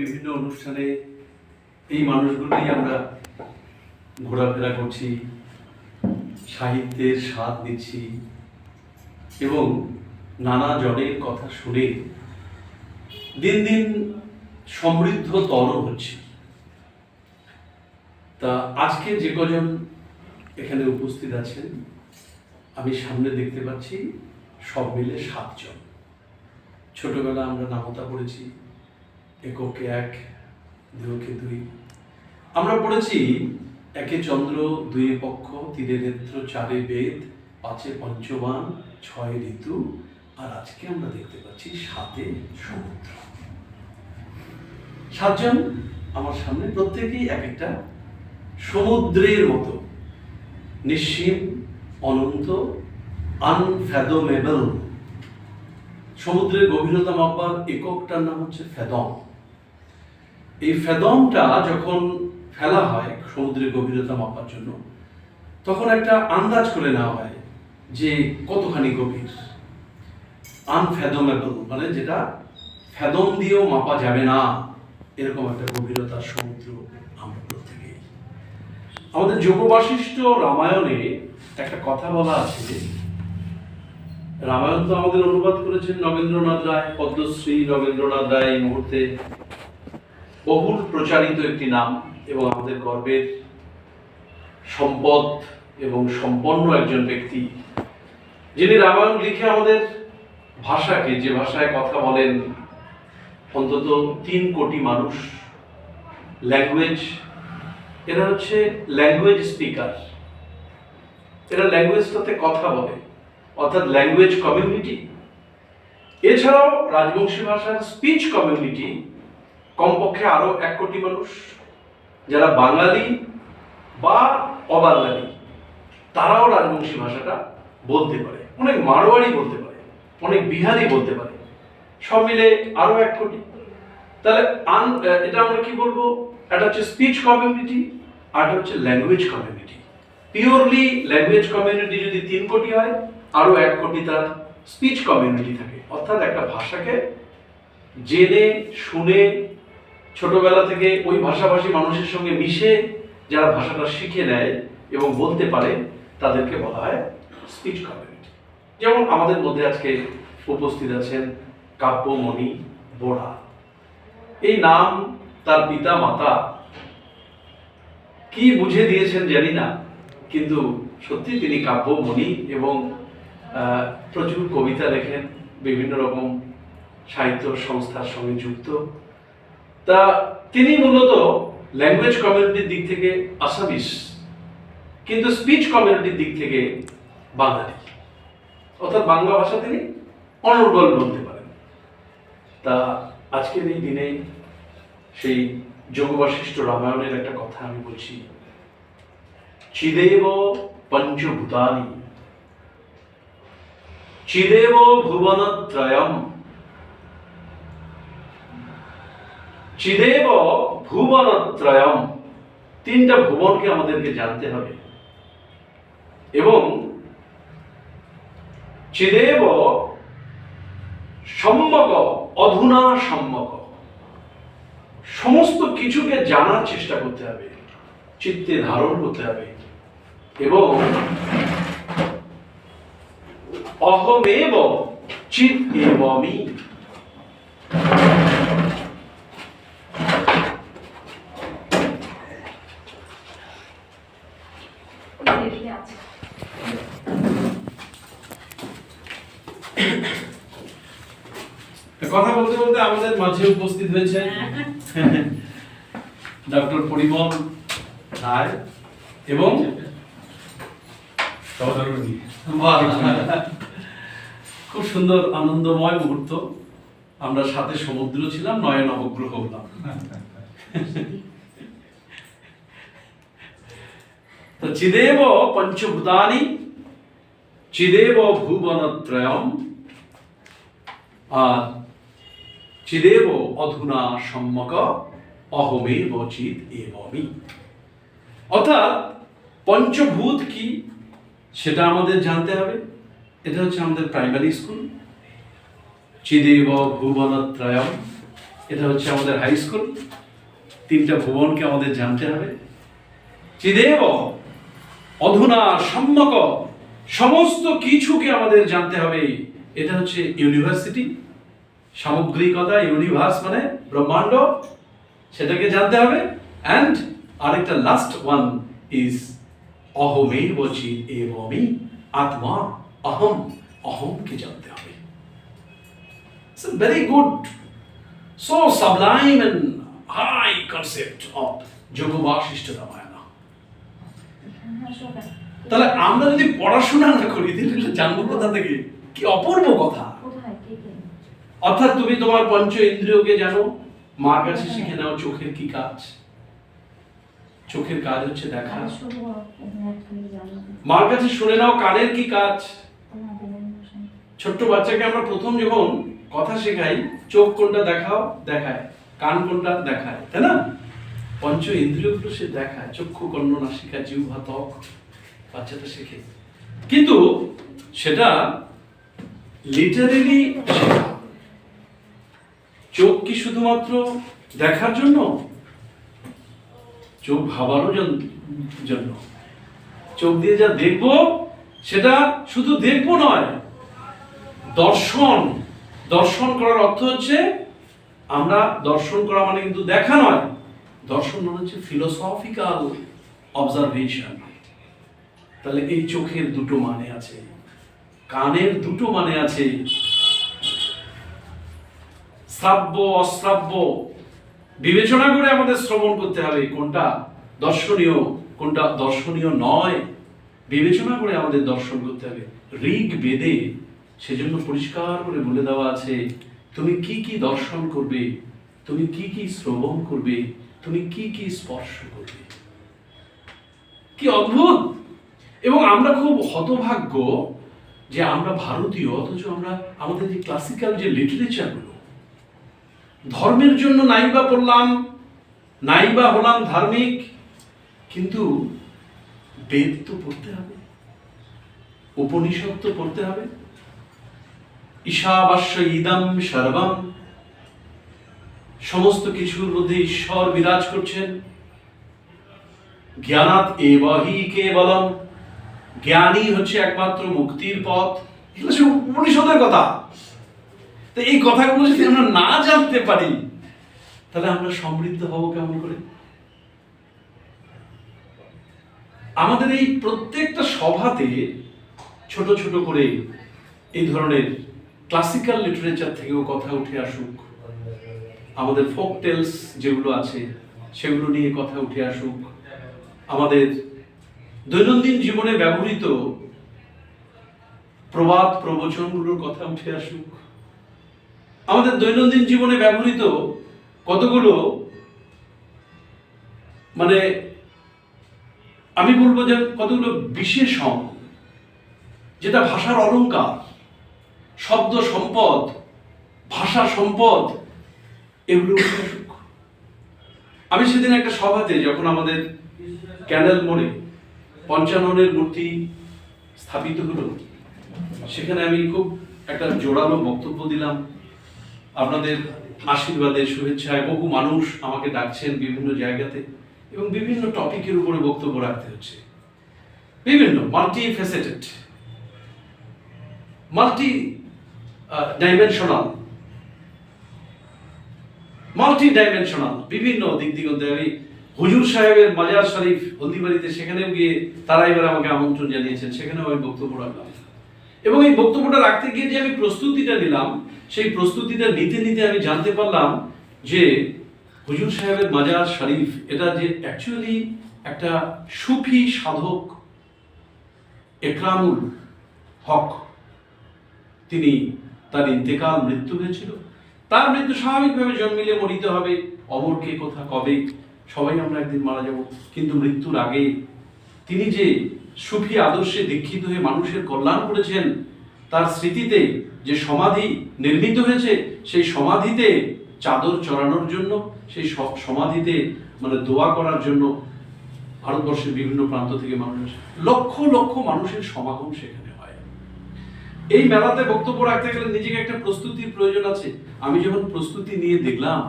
বিভিন্ন অনুষ্ঠানে এই মানুষগুলোই আমরা ঘোরাফেরা করছি, সাহিত্যের স্বাদ নিচ্ছি এবং নানা জনের কথা শুনে দিন দিন সমৃদ্ধতর হচ্ছে। তা আজকে যে কজন এখানে উপস্থিত আছেন, আমি সামনে দেখতে পাচ্ছি সব মিলে সাতজন। ছোটবেলা আমরা নামতা পড়েছি। এককে এক দুকে দুই আমরা পড়েছি একে চন্দ্র, দুয়ে পক্ষ, তিনে নেত্র, চারে বেদ, পাঁচে পঞ্চবান, ছয় ঋতু, আর আজকে আমরা দেখতে পাচ্ছি সাতে সমুদ্র। সাতজন আমার সামনে, প্রত্যেকেই এক একটা সমুদ্রের মতো। নিঃসীম, অনন্ত আনফ্যাদোমেবল সমুদ্রের গভীরতা মাপবার এককটার নাম হচ্ছে ফেদম এই ফেদমটা যখন ফেলা হয় সমুদ্রের গভীরতা মাপার জন্য, তখন একটা আন্দাজ করে নেওয়া হয় যে কতখানি গভীর। আনফেদমেবল মানে যেটা ফেদম দিয়েও মাপা যাবে না, এরকম একটা গভীরতার সমুদ্র আমরা আমাদের যোগবাশিষ্ঠ রামায়ণে একটা কথা বলা আছে, রামায়ণ তো আমাদের অনুবাদ করেছেন নগেন্দ্রনাথ রায়, পদ্মশ্রী নগেন্দ্রনাথ রায় এই মুহূর্তে বহুল প্রচারিত একটি নাম এবং আমাদের গর্বের সম্পদ এবং সম্পন্ন একজন ব্যক্তি, যিনি রামায়ণ লিখে আমাদের ভাষাকে, যে ভাষায় কথা বলেন, অন্তত তিন কোটি মানুষ ল্যাঙ্গুয়েজ এরা হচ্ছে ল্যাঙ্গুয়েজ স্পিকার এরা ল্যাঙ্গুয়েজটাতে কথা বলে, অর্থাৎ ল্যাঙ্গুয়েজ কমিউনিটি এছাড়াও রাজবংশী ভাষার স্পিচ কমিউনিটি কমপক্ষে আরও এক কোটি মানুষ, যারা বাঙালি বা অবাঙালি, তারাও রাজবংশী ভাষাটা বলতে পারে। অনেক মারোয়ারি বলতে পারে, অনেক বিহারি বলতে পারে। সব মিলে আরও এক কোটি। তাহলে আন এটা আমরা কি বলব? এটা হচ্ছে স্পিচ কমিউনিটি আর এটা হচ্ছে language community purely language community যদি তিন কোটি হয়, আরও এক কোটি তার স্পিচ কমিউনিটি থাকে। অর্থাৎ একটা ভাষাকে জেনে, শুনে ছোটবেলা থেকে ওই ভাষাভাষী মানুষের সঙ্গে মিশে যারা ভাষাটা শিখে নেয় এবং বলতে পারে, তাদেরকে বলা হয় স্পিচ কমিউনিটি যেমন আমাদের মধ্যে আজকে উপস্থিত আছেন কাব্যমণি বোড়া। এই নাম তার পিতা মাতা। কি বুঝে দিয়েছেন জানি না, কিন্তু সত্যি তিনি কাব্যমণি এবং প্রচুর কবিতা লেখেন, বিভিন্ন রকম সাহিত্য সংস্থার সঙ্গে যুক্ত। তা তিনি মূলত ল্যাঙ্গুয়েজ কমিউনিটির দিক থেকে আসামিস কিন্তু স্পিচ কমিউনিটির দিক থেকে বাঙালি। অর্থাৎ বাংলা ভাষা তিনি অনর্গল বলতে পারেন। তা আজকের এই দিনে সেই যোগবাশিষ্ঠ রামায়ণের একটা কথা আমি বলছি। চিদেব পঞ্চভূতানি, চিদেব ভুবনত্রয়ম চিদেব ভুবনত্রয়ম। তিনটা ভুবনকে আমাদেরকে জানতে হবে। এবং চিদেব সম্যক অধুনা সম্যক সমস্ত কিছুকে জানার চেষ্টা করতে হবে, চিত্তে ধারণ করতে হবে। এবং অহমেব চিত এবমি কথা বলতে বলতে আমাদের মাঝে উপস্থিত হয়েছে ডক্টর পরিমল রায় এবং খুব সুন্দর আনন্দময় মুহূর্ত। আমরা সাথে সমুদ্র ছিলাম নয় নবগ্রহ হলাম। চিদেব পঞ্চভূতানি চিদেব ভুবনত্রয়ম আর চিদেব অধুনা সম্যক অহমেব চিত এবমি অর্থাৎ পঞ্চভূত কি সেটা আমাদের জানতে হবে এটা হচ্ছে আমাদের প্রাইমারি স্কুল চিদেব ভুবনত্রয়ম এটা হচ্ছে আমাদের হাই স্কুল তিনটা ভুবনকে আমাদের জানতে হবে চিদেব অধুনা সম্যক সমস্ত কিছুকে আমাদের জানতে হবে। এটা হচ্ছে ইউনিভার্সিটি। সামগ্রিকতা ইউনিভার্স মানে ব্রহ্মাণ্ড সেটাকে জানতে হবে। অ্যান্ড আরেকটা লাস্ট ওয়ান ইজ অহমের বচি এবমি আত্মা অহম অহমকে জানতে হবে। It's a very good, so sublime and high concept তাহলে আমরা যদি পড়াশোনা না করি তাহলে জানব কোথা থেকে? কি অপূর্ব কথা। অর্থাৎ তুমি তোমার পঞ্চ ইন্দ্রিয়কে জানো? মার কাছে শিখে নাও চোখের কি কাজ। চোখের কাজ হচ্ছে দেখা। মার কাছে শুনে নাও কানের কি কাজ। ছোট্ট বাচ্চাকে আমরা প্রথম যখন কথা শেখাই চোখ কোনটা দেখাও দেখায়। কান কোনটা দেখায় তাই না? পঞ্চ ইন্দ্রিয়গুলো সে দেখায়, চক্ষু, কর্ণ, নাসিকা, জিহ্বা, ত্বক বাচ্চাটা শেখে কিন্তু সেটা লিটারেলি চোখ কি শুধুমাত্র দেখার জন্য? চোখ ভাবারও জন্য। চোখ দিয়ে যা দেখব, সেটা শুধু দেখব নয়, দর্শন। দর্শন করার অর্থ হচ্ছে, আমরা দর্শন করা মানে কিন্তু দেখা নয়। দর্শন মানে হচ্ছে ফিলোসফিক্যাল অবজারভেশন তাহলে এই চোখের দুটো মানে আছে, কানের দুটো মানে আছে, শ্রাব্য, অশ্রাব্য। বিবেচনা করে আমাদের শ্রবণ করতে হবে কোনটা দর্শনীয় কোনটা দর্শনীয় নয়। বিবেচনা করে আমাদের দর্শন করতে হবে। ঋগ বেদে সেজন্য পরিষ্কার করে বলে দেওয়া আছে, তুমি কি কি দর্শন করবে, তুমি কি কি শ্রবণ করবে তুমি কি কি স্পর্শ করবে? কি অদ্ভুত! এবং আমরা খুব হতভাগ্য যে আমরা ভারতীয়, অথচ আমরা আমাদের যে ক্লাসিক্যাল যে লিটারেচারগুলো ধর্মের জন্য নাইবা পড়লাম নাইবা হলাম ধার্মিক, কিন্তু বেদ তো পড়তে হবে, উপনিষদ তো পড়তে হবে। ঈশাবাস্য ইদম সর্বম সমস্ত কিছুর মধ্যে ঈশ্বর বিরাজ করছেন। জ্ঞানাত এবাহি কেবলম জ্ঞানী হচ্ছে একমাত্র মুক্তির পথ। এগুলো সব উপনিষদের কথা। তো এই কথাগুলো যদি আমরা না জানতে পারি, তাহলে আমরা সমৃদ্ধ হব কেমন করে? আমাদের এই প্রত্যেকটা সভাতে ছোট ছোট করে এই ধরনের ক্লাসিক্যাল লিটারেচার থেকেও কথা উঠে আসুক। আমাদের ফোক টেলস যেগুলো আছে, সেগুলো নিয়ে কথা উঠে আসুক। আমাদের দৈনন্দিন জীবনে ব্যবহৃত প্রবাদ প্রবচনগুলোর কথা উঠে আসুক। আমাদের দৈনন্দিন জীবনে ব্যবহৃত কতগুলো মানে আমি বলব যে কতগুলো বিশেষণ, যেটা ভাষার অলংকার শব্দ সম্পদ, ভাষা সম্পদ এগুলো আমি সেদিন একটা সভাতে যখন আমাদের ক্যানেল মোড়ে পঞ্চাননের মূর্তি স্থাপিত হলো, সেখানে আমি খুব একটা জোরালো বক্তব্য দিলাম। আপনাদের আশীর্বাদে, শুভেচ্ছায় বহু মানুষ আমাকে ডাকছেন বিভিন্ন জায়গাতে এবং বিভিন্ন টপিকের উপরে বক্তব্য রাখতে হচ্ছে। বিভিন্ন multi faceted multi dimensional multi dimensional বিভিন্ন দিক দিগন্তে আমি হুজুর সাহেবের মাজার শরীফ হলদিবাড়িতে, সেখানেও গিয়ে তারা এবার আমাকে আমন্ত্রণ জানিয়েছেন, সেখানেও আমি বক্তব্য রাখলাম। এবং এই বক্তব্যটা রাখতে গিয়ে যে আমি প্রস্তুতিটা নিলাম, সেই প্রস্তুতিটা নিতে নিতে আমি জানতে পারলাম যে হুজুর সাহেবের মাজার শরীফ, এটা যে অ্যাকচুয়ালি একটা সুফি সাধক একরামুল হক, তিনি তার ইন্তেকাল মৃত্যু হয়েছিল। তার মৃত্যু স্বাভাবিকভাবে জন্মিলে মরিতে হবে। অমর কে কোথা কবে? সবাই আমরা একদিন মারা যাব। কিন্তু মৃত্যুর আগে তিনি যে সুফি আদর্শে দীক্ষিত হয়ে মানুষের কল্যাণ করেছেন, তার স্মৃতিতে যে সমাধি নির্মিত হয়েছে, সেই সমাধিতে চাদর চড়ানোর জন্য, সেই সমাধিতে মানে দোয়া করার জন্য ভারতবর্ষের বিভিন্ন প্রান্ত থেকে মানুষ লক্ষ লক্ষ মানুষের সমাগম সেখানে। এই মেলাতে বক্তব্য রাখতে গেলে নিজেকে একটা প্রস্তুতির প্রয়োজন আছে। আমি যখন প্রস্তুতি নিয়ে দেখলাম